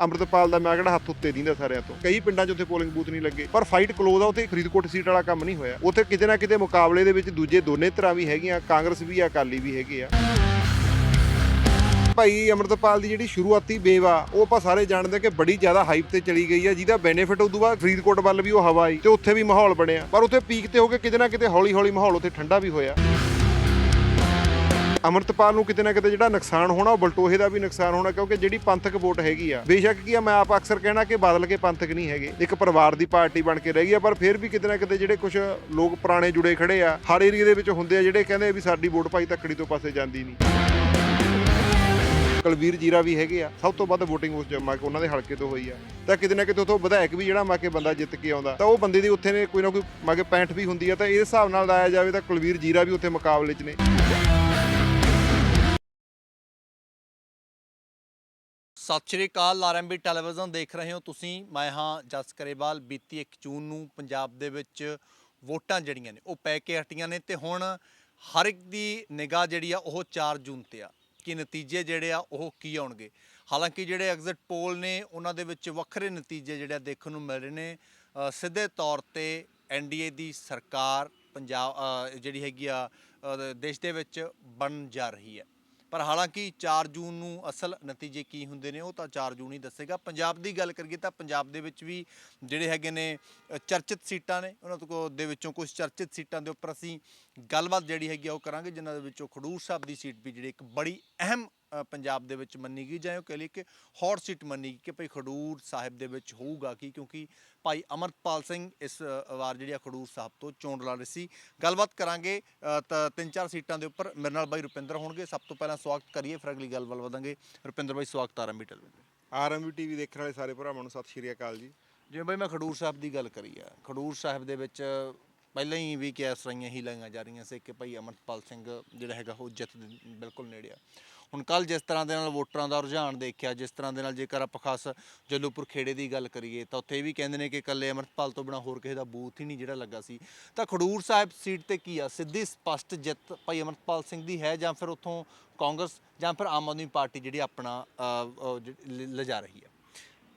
ਅੰਮ੍ਰਿਤਪਾਲ ਦਾ ਮੈਂ ਕਿਹੜਾ ਹੱਥ ਉੱਤੇ ਦਿੰਦਾ ਸਾਰਿਆਂ ਤੋਂ। ਕਈ ਪਿੰਡਾਂ 'ਚ ਉੱਥੇ ਪੋਲਿੰਗ ਬੂਥ ਨਹੀਂ ਲੱਗੇ। ਪਰ ਫਾਈਟ ਕਲੋਜ਼ ਆ, ਉੱਥੇ ਫਰੀਦਕੋਟ ਸੀਟ ਵਾਲਾ ਕੰਮ ਨਹੀਂ ਹੋਇਆ। ਉੱਥੇ ਕਿਤੇ ਨਾ ਕਿਤੇ ਮੁਕਾਬਲੇ ਦੇ ਵਿੱਚ ਦੂਜੇ ਦੋਨੇ ਤਰ੍ਹਾਂ ਵੀ ਹੈਗੀਆਂ, ਕਾਂਗਰਸ ਵੀ ਆ, ਅਕਾਲੀ ਵੀ ਹੈਗੇ ਆ। ਭਾਈ ਅਮਰਤਪਾਲ ਦੀ ਜਿਹੜੀ ਸ਼ੁਰੂਆਤੀ ਵੇਵ ਆ, ਉਹ ਆਪਾਂ ਸਾਰੇ ਜਾਣਦੇ ਹਾਂ ਕਿ ਬੜੀ ਜ਼ਿਆਦਾ ਹਾਈਪ ਤੇ ਚਲੀ ਗਈ ਆ। ਜਿਹਦਾ ਬੈਨੀਫਿਟ ਉਦੋਂ ਬਾਅਦ ਫਰੀਦਕੋਟ ਵੱਲ ਵੀ ਉਹ ਹਵਾ ਆਈ ਤੇ ਉੱਥੇ ਵੀ ਮਾਹੌਲ ਬਣਿਆ। ਪਰ ਉੱਥੇ ਪੀਕ ਤੇ ਹੋ ਕੇ ਕਿਤੇ ਨਾ ਕਿਤੇ ਹੌਲੀ ਹੌਲੀ ਮਾਹੌਲ ਉੱਥੇ ਠੰਡਾ ਵੀ ਹੋਇਆ। ਅਮਰਤਪਾਲ ਨੂੰ ਕਿਤੇ ਨਾ ਕਿਤੇ ਜਿਹੜਾ ਨੁਕਸਾਨ ਹੋਣਾ, ਉਹ ਬਲਟੋਹੇ ਦਾ ਵੀ ਨੁਕਸਾਨ ਹੋਣਾ, ਕਿਉਂਕਿ ਜਿਹੜੀ ਪੰਥਕ ਵੋਟ ਹੈਗੀ ਆ, ਬੇਸ਼ੱਕ ਕੀ ਆ, ਮੈਂ ਆਪ ਅਕਸਰ ਕਹਿਣਾ ਕਿ ਬਦਲ ਕੇ ਪੰਥਕ ਨਹੀਂ ਹੈਗੇ। ਇੱਕ ਪਰਿਵਾਰ ਦੀ ਪਾਰਟੀ ਬਣ ਕੇ ਰਹਿ ਗਈ ਆ, ਪਰ ਫਿਰ ਵੀ ਕਿਤੇ ਨਾ ਕਿਤੇ ਜਿਹੜੇ ਕੁਝ ਲੋਕ ਪੁਰਾਣੇ ਜੁੜੇ ਖੜੇ ਆ, ਹਰ ਏਰੀਆ ਦੇ ਵਿੱਚ ਹੁੰਦੇ ਆ, ਜਿਹੜੇ ਕਹਿੰਦੇ ਵੀ ਸਾਡੀ ਵੋਟ ਭਾਈ ਤੱਕੜੀ ਤੋਂ ਪਾਸੇ ਜਾਂਦੀ ਨਹੀਂ। ਕੁਲਵੀਰ ਜੀਰਾ ਵੀ ਹੈਗੇ ਆ, ਸਭ ਤੋਂ ਵੱਧ VOTING ਉਸ ਜਮਾ ਕੇ ਉਹਨਾਂ ਦੇ ਹਲਕੇ ਤੋਂ ਹੋਈ ਆ। ਤਾਂ ਕਿਤੇ ਨਾ ਕਿਤੇ ਉਥੋਂ ਵਿਧਾਇਕ ਵੀ ਜਿਹੜਾ ਮਾ ਕੇ ਬੰਦਾ ਜਿੱਤ ਕੇ ਆਉਂਦਾ, ਤਾਂ ਉਹ ਬੰਦੇ ਦੀ ਉੱਥੇ ਨੇ ਕੋਈ ਨਾ ਕੋਈ ਮਾ ਕੇ 65 ਵੀ ਹੁੰਦੀ ਆ, ਤਾਂ ਇਸ ਹਿਸਾਬ ਨਾਲ ਲਾਇਆ ਜਾਵੇ ਤਾਂ ਕੁਲਵੀਰ ਜੀਰਾ ਵੀ ਉੱਥੇ ਮੁਕਾਬਲੇ 'ਚ ਨੇ। ਸਤਿ ਸ਼੍ਰੀ ਅਕਾਲ ਆਰਐਮਬੀ ਟੈਲੀਵਿਜ਼ਨ ਦੇਖ ਰਹੇ ਹੋ ਤੁਸੀਂ। ਮੈਂ ਹਾਂ ਜਸ ਕਰੇਵਾਲ। ਬੀਤੀ 1 ਜੂਨ ਨੂੰ ਪੰਜਾਬ ਦੇ ਵਿੱਚ ਵੋਟਾਂ ਜਿਹੜੀਆਂ ਨੇ, ਉਹ ਪੈ ਕੇ ਹਟੀਆਂ ਨੇ ਤੇ ਹੁਣ ਹਰ ਇੱਕ ਦੀ ਨਿਗਾਹ ਜਿਹੜੀ ਆ, ਉਹ 4 ਜੂਨ ਤੇ ਆ। ਕਿ ਨਤੀਜੇ ਜਿਹੜੇ ਆ, ਉਹ ਕੀ ਆਉਣਗੇ? ਹਾਲਾਂਕਿ ਜਿਹੜੇ ਐਗਜ਼ਿਟ ਪੋਲ ਨੇ, ਉਹਨਾਂ ਦੇ ਵਿੱਚ ਵੱਖਰੇ ਨਤੀਜੇ ਜਿਹੜੇ ਆ, ਦੇਖਣ ਨੂੰ ਮਿਲ ਰਹੇ ਨੇ। ਸਿੱਧੇ ਤੌਰ ਤੇ ਐਨਡੀਏ ਦੀ ਸਰਕਾਰ ਪੰਜਾਬ ਜਿਹੜੀ ਹੈਗੀ ਆ ਦੇਸ਼ ਦੇ ਵਿੱਚ ਬਣ ਜਾ ਰਹੀ ਹੈ। ਪਰ ਹਾਲਾਂਕਿ 4 ਜੂਨ ਨੂੰ ਅਸਲ ਨਤੀਜੇ ਕੀ ਹੁੰਦੇ ਨੇ ਉਹ ਤਾਂ 4 ਜੂਨ ਹੀ ਦੱਸੇਗਾ। ਪੰਜਾਬ ਦੀ ਗੱਲ ਕਰੀਏ ਤਾਂ ਪੰਜਾਬ ਦੇ ਵਿੱਚ ਵੀ ਜਿਹੜੇ ਹੈਗੇ ਨੇ ਚਰਚਿਤ ਸੀਟਾਂ ਨੇ। ਉਹਨਾਂ ਤੋਂ ਦੇ ਵਿੱਚੋਂ ਕੁਝ ਚਰਚਿਤ ਸੀਟਾਂ ਦੇ ਉੱਪਰ ਅਸੀਂ ਗੱਲਬਾਤ ਜਿਹੜੀ ਹੈਗੀ ਆ ਉਹ ਕਰਾਂਗੇ ਜਿਨ੍ਹਾਂ ਦੇ ਵਿੱਚੋਂ ਖਡੂਰ ਸਾਹਿਬ ਦੀ ਸੀਟ ਵੀ ਜਿਹੜੀ ਇੱਕ ਬੜੀ ਅਹਿਮ ਪੰਜਾਬ ਦੇ ਵਿੱਚ ਮੰਨੀ ਗਈ ਜਾਂ ਉਹ ਕਹ ਲਈ ਕਿ ਹੌਟ ਸੀਟ ਮੰਨੀ ਗਈ ਕਿ ਭਾਈ ਖਡੂਰ ਸਾਹਿਬ ਦੇ ਵਿੱਚ ਹੋਊਗਾ ਕੀ ਕਿਉਂਕਿ ਭਾਈ ਅਮਰਪਾਲ ਸਿੰਘ ਇਸ ਵਾਰ ਜਿਹੜੀ ਆ ਖਡੂਰ ਸਾਹਿਬ ਤੋਂ ਚੋਣ ਲੜ ਰਹੇ ਸੀ। ਗੱਲਬਾਤ ਕਰਾਂਗੇ ਤਾਂ ਤਿੰਨ ਚਾਰ ਸੀਟਾਂ ਦੇ ਉੱਪਰ। ਮੇਰੇ ਨਾਲ ਬਾਈ ਰੁਪਿੰਦਰ ਹੋਣਗੇ। ਸਭ ਤੋਂ ਪਹਿਲਾਂ ਸਵਾਗਤ ਕਰੀਏ ਫਿਰ ਅਗਲੀ ਗੱਲ ਵੱਲ ਵਧਾਂਗੇ। ਰੁਪਿੰਦਰ ਬਾਈ ਸਵਾਗਤ ਆ ਰੰਬੀ ਟੈਲੀਵਿਜ਼ਨ ਆਰਐਮਬੀ ਟੀਵੀ ਦੇਖਣ ਵਾਲੇ ਸਾਰੇ ਭਰਾਵਾਂ ਨੂੰ ਸਤਿ ਸ਼੍ਰੀ ਅਕਾਲ ਜੀ। ਜਿਵੇਂ ਬਾਈ ਮੈਂ ਖਡੂਰ ਸਾਹਿਬ ਦੀ ਗੱਲ ਕਰੀ ਆ। ਖਡੂਰ ਸਾਹਿਬ ਦੇ ਵਿੱਚ ਪਹਿਲਾਂ ਹੀ ਵੀ ਕਿਹਾ ਸਰਾਈਆਂ ਹੀ ਲਾਈਆਂ ਜਾ ਰਹੀਆਂ ਸੀ ਕਿ ਭਾਈ ਅਮਰਪਾਲ ਸਿੰਘ ਜਿਹੜਾ ਹੈਗਾ ਉਹ ਜਿੱਤ ਦੇ ਬਿਲਕੁਲ ਨੇੜੇ ਆ। ਹੁਣ ਕੱਲ ਜਿਸ ਤਰ੍ਹਾਂ ਦੇ ਨਾਲ ਵੋਟਰਾਂ ਦਾ ਰੁਝਾਨ ਦੇਖਿਆ ਜਿਸ ਤਰ੍ਹਾਂ ਦੇ ਨਾਲ ਜੇਕਰ ਆਪਾਂ ਖਾਸ ਜੱਲੂਪੁਰ ਖੇੜੇ ਦੀ ਗੱਲ ਕਰੀਏ ਤਾਂ ਉੱਥੇ ਇਹ ਵੀ ਕਹਿੰਦੇ ਨੇ ਕਿ ਇਕੱਲੇ ਅਮਰਪਾਲ ਤੋਂ ਬਿਨਾ ਹੋਰ ਕਿਸੇ ਦਾ ਬੂਥ ਹੀ ਨਹੀਂ ਜਿਹੜਾ ਲੱਗਾ ਸੀ। ਤਾਂ ਖਡੂਰ ਸਾਹਿਬ ਸੀਟ ਤੇ ਕੀ ਆ? ਸਿੱਧੀ ਸਪਸ਼ਟ ਜਿੱਤ ਭਾਈ ਅਮਰਪਾਲ ਸਿੰਘ ਦੀ ਹੈ ਜਾਂ ਫਿਰ ਉੱਥੋਂ ਕਾਂਗਰਸ ਜਾਂ ਫਿਰ ਆਮ ਆਦਮੀ ਪਾਰਟੀ ਜਿਹੜੀ ਆਪਣਾ ਲਿਜਾ ਰਹੀ ਹੈ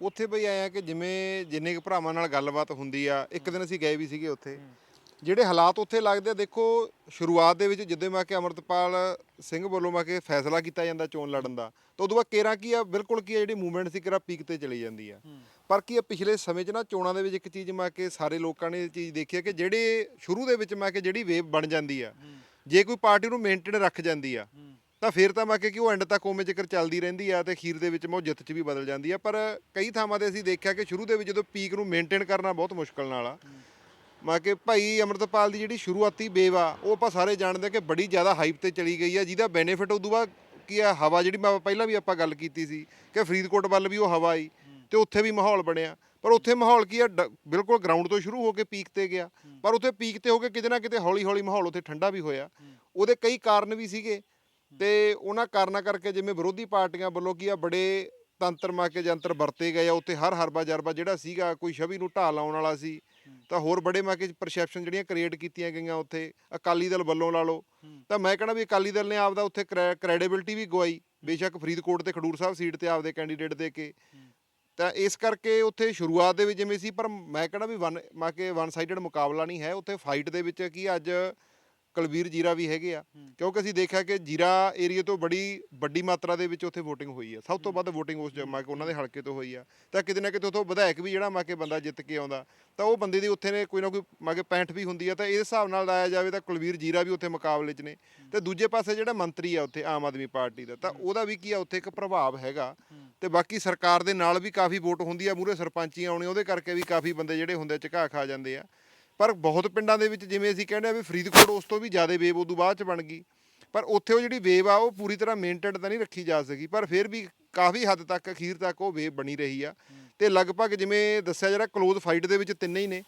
ਉੱਥੇ ਬਈ ਆਇਆ ਕਿ ਜਿਵੇਂ ਜਿੰਨੇ ਕੁ ਭਰਾਵਾਂ ਨਾਲ ਗੱਲਬਾਤ ਹੁੰਦੀ ਆ ਇੱਕ ਦਿਨ ਅਸੀਂ ਗਏ ਵੀ ਸੀਗੇ ਉੱਥੇ। ਜਿਹੜੇ ਹਾਲਾਤ ਉੱਥੇ ਲੱਗਦੇ ਆ ਦੇਖੋ ਸ਼ੁਰੂਆਤ ਦੇ ਵਿੱਚ ਜਿੱਦੇ ਮੈਂ ਕਿ ਅਮਰਤਪਾਲ ਸਿੰਘ ਵੱਲੋਂ ਮੈਂ ਕਿ ਫੈਸਲਾ ਕੀਤਾ ਜਾਂਦਾ ਚੋਣ ਲੜਨ ਦਾ ਤਾਂ ਉਦੋਂ ਬਾਅਦ ਕੇਰਾ ਕੀ ਆ ਬਿਲਕੁਲ ਕੀ ਆ ਜਿਹੜੀ ਮੂਵਮੈਂਟ ਸੀ ਕੇਰਾ ਪੀਕ ਤੇ ਚਲੀ ਜਾਂਦੀ ਆ। ਪਰ ਕੀ ਆ ਪਿਛਲੇ ਸਮੇਂ 'ਚ ਨਾ ਚੋਣਾਂ ਦੇ ਵਿੱਚ ਇੱਕ ਚੀਜ਼ ਮੈਂ ਕਿ ਸਾਰੇ ਲੋਕਾਂ ਨੇ ਇਹ ਚੀਜ਼ ਦੇਖੀ ਆ ਕਿ ਜਿਹੜੇ ਸ਼ੁਰੂ ਦੇ ਵਿੱਚ ਮੈਂ ਕਿ ਜਿਹੜੀ ਵੇਵ ਬਣ ਜਾਂਦੀ ਆ ਜੇ ਕੋਈ ਪਾਰਟੀ ਨੂੰ ਮੇਨਟੇਨ ਰੱਖ ਜਾਂਦੀ ਆ ਤਾਂ ਫਿਰ ਤਾਂ ਮੈਂ ਕਿ ਉਹ ਐਂਡ ਤੱਕ ਉਵੇਂ ਜ਼ਿਕਰ ਚੱਲਦੀ ਰਹਿੰਦੀ ਆ ਤੇ ਅਖੀਰ ਦੇ ਵਿੱਚ ਮੈਂ ਉਹ ਜਿੱਤ 'ਚ ਵੀ ਬਦਲ ਜਾਂਦੀ ਆ। ਪਰ ਕਈ ਥਾਵਾਂ ਤੇ ਅਸੀਂ ਦੇਖਿਆ ਕਿ ਸ਼ੁਰੂ ਦੇ ਵਿੱਚ ਜਦੋਂ ਪੀਕ ਨੂੰ ਮੇਨਟੇਨ ਕਰਨਾ ਬਹੁਤ ਮੁਸ਼ਕਲ ਨਾਲ ਆ ਮੈਂ ਕਿ ਭਾਈ ਅਮਰਤਪਾਲ ਦੀ ਜਿਹੜੀ ਸ਼ੁਰੂਆਤੀ ਵੇਵ ਆ, ਉਹ ਆਪਾਂ ਸਾਰੇ ਜਾਣਦੇ ਹਾਂ ਕਿ ਬੜੀ ਜ਼ਿਆਦਾ ਹਾਈਪ ਤੇ ਚਲੀ ਗਈ ਆ, ਜਿਹਦਾ ਬੈਨੀਫਿਟ ਉਦੋਂ ਬਾਅਦ ਕੀ ਆ, ਹਵਾ ਜਿਹੜੀ ਮੈਂ ਪਹਿਲਾਂ ਵੀ ਆਪਾਂ ਗੱਲ ਕੀਤੀ ਸੀ ਕਿ ਫਰੀਦਕੋਟ ਵੱਲ ਵੀ ਉਹ ਹਵਾ ਆਈ ਤੇ ਉੱਥੇ ਵੀ ਮਾਹੌਲ ਬਣਿਆ। ਪਰ ਉੱਥੇ ਮਾਹੌਲ ਕੀ ਆ, ਡ- ਬਿਲਕੁਲ ਗਰਾਊਂਡ ਤੋਂ ਸ਼ੁਰੂ ਹੋ ਕੇ ਪੀਕ ਤੇ ਗਿਆ। ਪਰ ਉੱਥੇ ਪੀਕ ਤੇ ਹੋ ਕੇ ਕਿਤੇ ਨਾ ਕਿਤੇ ਹੌਲੀ ਹੌਲੀ ਮਾਹੌਲ ਉੱਥੇ ਠੰਡਾ ਵੀ ਹੋਇਆ। ਉਹਦੇ ਕਈ ਕਾਰਨ ਵੀ ਸੀਗੇ ਤੇ ਉਹਨਾਂ ਕਾਰਨਾਂ ਕਰਕੇ ਜਿਵੇਂ ਵਿਰੋਧੀ ਪਾਰਟੀਆਂ ਵੱਲੋਂ ਕੀ ਆ, ਬੜੇ ਤੰਤਰ ਮਾ ਕੇ ਜੰਤਰ ਵਰਤੇ ਗਏ ਆ, ਉੱਥੇ ਹਰ ਹਰਬਾ ਜਰਬਾ ਜਿਹੜਾ ਸੀਗਾ, ਕੋਈ ਛਵੀ ਨੂੰ ਢਾਹ ਲਾਉਣ ਵਾਲਾ ਸੀ ਤਾਂ ਹੋਰ ਬੜੇ ਮਾ ਕੇ ਪਰਸੈਪਸ਼ਨ ਜਿਹੜੀਆਂ ਕ੍ਰੀਏਟ ਕੀਤੀਆਂ ਗਈਆਂ ਉੱਥੇ ਅਕਾਲੀ ਦਲ ਵੱਲੋਂ ਲਾ ਲਓ। ਤਾਂ ਮੈਂ ਕਹਿੰਦਾ ਵੀ ਅਕਾਲੀ ਦਲ ਨੇ ਆਪਦਾ ਉੱਥੇ ਕ੍ਰੈਡੀਬਿਲਟੀ ਵੀ ਗਵਾਈ। ਬੇਸ਼ੱਕ ਫਰੀਦਕੋਟ ਤੇ ਖਡੂਰ ਸਾਹਿਬ ਸੀਟ ਤੇ ਆਪਦੇ ਕੈਂਡੀਡੇਟ ਦੇ ਕੇ। ਤਾਂ ਇਸ ਕਰਕੇ ਉੱਥੇ ਸ਼ੁਰੂਆਤ ਦੇ ਵਿੱਚ ਜਿਵੇਂ ਸੀ ਪਰ ਮੈਂ ਕਹਿੰਦਾ ਵੀ ਵਨ ਮਾ ਕੇ ਵਨ ਸਾਈਡਡ ਮੁਕਾਬਲਾ ਨਹੀਂ ਹੈ। ਉੱਥੇ ਫਾਈਟ ਦੇ ਵਿੱਚ ਕੀ ਅੱਜ ਕੁਲਵੀਰ ਜੀਰਾ ਵੀ ਹੈਗੇ ਆ। ਕਿਉਂਕਿ ਅਸੀਂ ਦੇਖਿਆ ਕਿ ਜੀਰਾ ਏਰੀਆ ਤੋਂ ਬੜੀ ਵੱਡੀ ਮਾਤਰਾ ਦੇ ਵਿੱਚ ਉੱਥੇ VOTING ਹੋਈ ਆ। ਸਭ ਤੋਂ ਵੱਧ VOTING ਉਸ ਜਮਾ ਕੇ ਉਹਨਾਂ ਦੇ ਹਲਕੇ ਤੋਂ ਹੋਈ ਆ। ਤਾਂ ਕਿਤੇ ਨਾ ਕਿਤੇ ਉੱਥੋਂ ਵਿਧਾਇਕ ਵੀ ਜਿਹੜਾ ਮਾ ਕੇ ਬੰਦਾ ਜਿੱਤ ਕੇ ਆਉਂਦਾ। ਤਾਂ ਉਹ ਬੰਦੇ ਦੀ ਉੱਥੇ ਨੇ ਕੋਈ ਨਾ ਕੋਈ ਮਾ ਕੇ 65 ਵੀ ਹੁੰਦੀ ਆ। ਤਾਂ ਇਸ ਹਿਸਾਬ ਨਾਲ ਲਾਇਆ ਜਾਵੇ ਤਾਂ ਕੁਲਵੀਰ ਜੀਰਾ ਵੀ ਉੱਥੇ ਮੁਕਾਬਲੇ 'ਚ ਨੇ। ਤੇ ਦੂਜੇ ਪਾਸੇ ਜਿਹੜਾ ਮੰਤਰੀ ਆ ਉੱਥੇ ਆਮ ਆਦਮੀ ਪਾਰਟੀ ਦਾ ਤਾਂ ਉਹਦਾ ਵੀ ਕੀ ਆ ਉੱਥੇ ਇੱਕ ਪ੍ਰਭਾਵ ਹੈਗਾ। ਤੇ ਬਾਕੀ ਸਰਕਾਰ ਦੇ ਨਾਲ ਵੀ ਕਾਫੀ ਵੋਟ ਹੁੰਦੀ ਆ ਮੂਰੇ ਸਰਪੰਚੀਆਂ ਆਉਣੀ ਉਹਦੇ ਕਰਕੇ ਵੀ ਕਾਫੀ ਬੰਦੇ ਜਿਹੜੇ ਹੁੰਦੇ ਝੁਕਾ ਖਾ ਜਾਂਦੇ ਆ। ਪਰ ਬਹੁਤ ਪਿੰਡਾਂ ਦੇ ਵਿੱਚ ਜਿਵੇਂ ਅਸੀਂ ਕਹਿੰਦੇ ਆ ਵੀ ਫਰੀਦਕੋਟ ਉਸ ਤੋਂ ਵੀ ਜ਼ਿਆਦਾ ਵੇਵ ਉਦੋਂ ਬਾਅਦ ਚ ਬਣ ਗਈ। ਪਰ ਉੱਥੇ ਉਹ ਜਿਹੜੀ ਵੇਵ ਆ, ਉਹ ਪੂਰੀ ਤਰ੍ਹਾਂ ਮੇਨਟੇਨ ਤਾਂ ਨਹੀਂ ਰੱਖੀ ਜਾ ਸਕੀ, ਪਰ ਫਿਰ ਵੀ ਕਾਫੀ ਹੱਦ ਤੱਕ ਅਖੀਰ ਤੱਕ ਉਹ ਵੇਵ ਬਣੀ ਰਹੀ ਆ। ਤੇ ਲਗਭਗ ਜਿਵੇਂ ਦੱਸਿਆ ਜਿਹੜਾ ਕਲੋਜ਼ ਫਾਈਟ ਦੇ ਵਿੱਚ ਤਿੰਨੇ ਹੀ ਨੇ।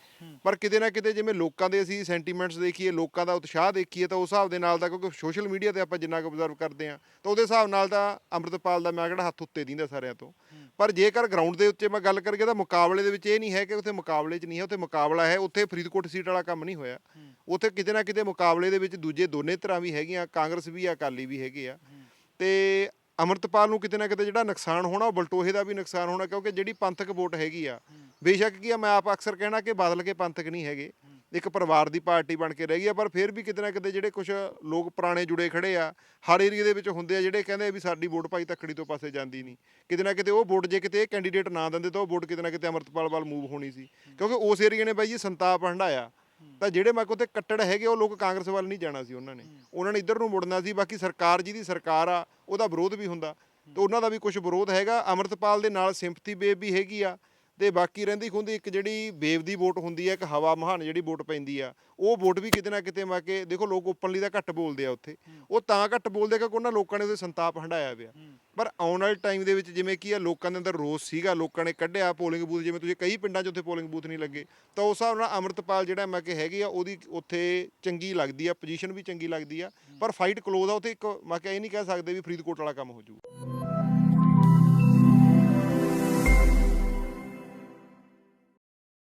ਪਰ ਕਿਤੇ ਨਾ ਕਿਤੇ ਜਿਵੇਂ ਲੋਕਾਂ ਦੇ ਅਸੀਂ ਸੈਂਟੀਮੈਂਟਸ ਦੇਖੀਏ ਲੋਕਾਂ ਦਾ ਉਤਸ਼ਾਹ ਦੇਖੀਏ ਤਾਂ ਉਸ ਹਿਸਾਬ ਦੇ ਨਾਲ ਤਾਂ ਕਿਉਂਕਿ ਸੋਸ਼ਲ ਮੀਡੀਆ ਤੇ ਆਪਾਂ ਜਿੰਨਾ ਕੁ ਅਬਜ਼ਰਵ ਕਰਦੇ ਆ ਤਾਂ ਉਹਦੇ ਹਿਸਾਬ ਨਾਲ ਤਾਂ ਅੰਮ੍ਰਿਤਪਾਲ ਦਾ ਮੈਂ ਕਿਹੜਾ ਹੱਥ ਉੱਤੇ ਦਿੰਦਾ ਸਾਰਿਆਂ ਤੋਂ। ਪਰ ਜੇਕਰ ਗਰਾਊਂਡ ਦੇ ਉੱਤੇ ਮੈਂ ਗੱਲ ਕਰੀਏ ਤਾਂ ਮੁਕਾਬਲੇ ਦੇ ਵਿੱਚ ਇਹ ਨਹੀਂ ਹੈ ਕਿ ਉੱਥੇ ਮੁਕਾਬਲੇ 'ਚ ਨਹੀਂ ਹੈ ਉੱਥੇ ਮੁਕਾਬਲਾ ਹੈ ਉੱਥੇ ਫਰੀਦਕੋਟ ਸੀਟ ਵਾਲਾ ਕੰਮ ਨਹੀਂ ਹੋਇਆ। ਉੱਥੇ ਕਿਤੇ ਨਾ ਕਿਤੇ ਮੁਕਾਬਲੇ ਦੇ ਵਿੱਚ ਦੂਜੇ ਦੋਨੇ ਧਿਰਾਂ ਵੀ ਹੈਗੀਆਂ ਕਾਂਗਰਸ ਵੀ ਆ ਅਕਾਲੀ ਵੀ ਹੈਗੇ ਆ। ਤੇ ਅਮਰਤਪਾਲ ਨੂੰ ਕਿਤੇ ਨਾ ਕਿਤੇ ਜਿਹੜਾ ਨੁਕਸਾਨ ਹੋਣਾ ਉਹ ਬਲਟੋਹੇ ਦਾ ਵੀ ਨੁਕਸਾਨ ਹੋਣਾ ਕਿਉਂਕਿ ਜਿਹੜੀ ਪੰਥਕ ਵੋਟ ਹੈਗੀ ਆ ਬੇਸ਼ੱਕ ਕੀ ਆ ਮੈਂ ਆਪ ਅਕਸਰ ਕਹਿਣਾ ਕਿ ਬਦਲ ਕੇ ਪੰਥਕ ਨਹੀਂ ਹੈਗੇ। ਇੱਕ ਪਰਿਵਾਰ ਦੀ ਪਾਰਟੀ ਬਣ ਕੇ ਰਹਿ ਗਈ ਆ ਪਰ ਫਿਰ ਵੀ ਕਿਤੇ ਨਾ ਕਿਤੇ ਜਿਹੜੇ ਕੁਝ ਲੋਕ ਪੁਰਾਣੇ ਜੁੜੇ ਖੜੇ ਆ ਹਰ ਏਰੀਆ ਦੇ ਵਿੱਚ ਹੁੰਦੇ ਆ ਜਿਹੜੇ ਕਹਿੰਦੇ ਵੀ ਸਾਡੀ ਵੋਟ ਭਾਈ ਤੱਕੜੀ ਤੋਂ ਪਾਸੇ ਜਾਂਦੀ ਨਹੀਂ। ਕਿਤੇ ਨਾ ਕਿਤੇ ਉਹ ਵੋਟ ਜੇ ਕਿਤੇ ਇਹ ਕੈਂਡੀਡੇਟ ਨਾ ਦਿੰਦੇ ਤਾਂ ਉਹ ਵੋਟ ਕਿਤੇ ਨਾ ਕਿਤੇ ਅਮਰਤਪਾਲ ਵੱਲ ਮੂਵ ਹੋਣੀ ਸੀ। ਕਿਉਂਕਿ ਉਸ ਏਰੀਆ ਨੇ ਬਾਈ ਜੀ ਸੰਤਾਪ ਹੰਡਾਇਆ ਤਾਂ ਜਿਹੜੇ ਮੈਂ ਕੋਤੇ ਕੱਟੜ ਹੈਗੇ, ਉਹ ਲੋਕ ਕਾਂਗਰਸ ਵੱਲ ਨਹੀਂ ਜਾਣਾ ਸੀ ਉਹਨਾਂ ਨੇ। ਉਹਨਾਂ ਨੇ ਇੱਧਰ ਨੂੰ ਮੁੜਨਾ ਸੀ, ਬਾਕੀ ਸਰਕਾਰ ਜਿਹਦੀ ਸਰਕਾਰ ਆ, ਉਹਦਾ ਵਿਰੋਧ ਵੀ ਹੁੰਦਾ। ਤੇ ਉਹਨਾਂ ਦਾ ਵੀ ਕੁਝ ਵਿਰੋਧ ਹੈਗਾ। ਅਮਰਤਪਾਲ ਦੇ ਨਾਲ ਸਿੰਪਥੀ ਬੇਬ ਵੀ ਹੈਗੀ ਆ। ਤੇ ਬਾਕੀ ਰਹਿੰਦੀ ਖੁੰਦੀ ਇੱਕ ਜਿਹੜੀ ਬੇਵ ਦੀ ਵੋਟ ਹੁੰਦੀ ਹੈ ਇੱਕ ਹਵਾ ਮਹਾਨ ਜਿਹੜੀ ਵੋਟ ਪੈਂਦੀ ਆ ਉਹ ਵੋਟ ਵੀ ਕਿਤੇ ਨਾ ਕਿਤੇ ਮਾ ਕੇ ਦੇਖੋ ਲੋਕ ਓਪਨਲੀ ਦਾ ਘੱਟ ਬੋਲਦੇ ਆ ਉੱਥੇ। ਉਹ ਤਾਂ ਘੱਟ ਬੋਲਦੇ ਕਿਉਂਕਿ ਉਹਨਾਂ ਲੋਕਾਂ ਨੇ ਉਹਦੇ ਸੰਤਾਪ ਹੰਡਾਇਆ ਪਿਆ ਪਰ ਆਉਣ ਵਾਲੇ ਟਾਈਮ ਦੇ ਵਿੱਚ ਜਿਵੇਂ ਕੀ ਆ ਲੋਕਾਂ ਦੇ ਅੰਦਰ ਰੋਸ ਸੀਗਾ ਲੋਕਾਂ ਨੇ ਕੱਢਿਆ ਪੋਲਿੰਗ ਬੂਥ ਜਿਵੇਂ ਤੁਸੀਂ ਕਈ ਪਿੰਡਾਂ 'ਚ ਉੱਥੇ ਪੋਲਿੰਗ ਬੂਥ ਨਹੀਂ ਲੱਗੇ ਤਾਂ ਉਸ ਹਿਸਾਬ ਨਾਲ ਅਮਰਤਪਾਲ ਜਿਹੜਾ ਮੈਂ ਕਿ ਹੈਗੀ ਆ ਉਹਦੀ ਉੱਥੇ ਚੰਗੀ ਲੱਗਦੀ ਆ ਪੋਜੀਸ਼ਨ ਵੀ ਚੰਗੀ ਲੱਗਦੀ ਆ ਪਰ ਫਾਈਟ ਕਲੋਜ਼ ਆ ਉੱਥੇ ਇੱਕ ਮੈਂ ਕਿ ਇਹ ਨਹੀਂ ਕਹਿ ਸਕਦੇ ਵੀ ਫਰੀਦਕੋਟ ਵਾਲਾ ਕੰਮ ਹੋ ਜਾਊ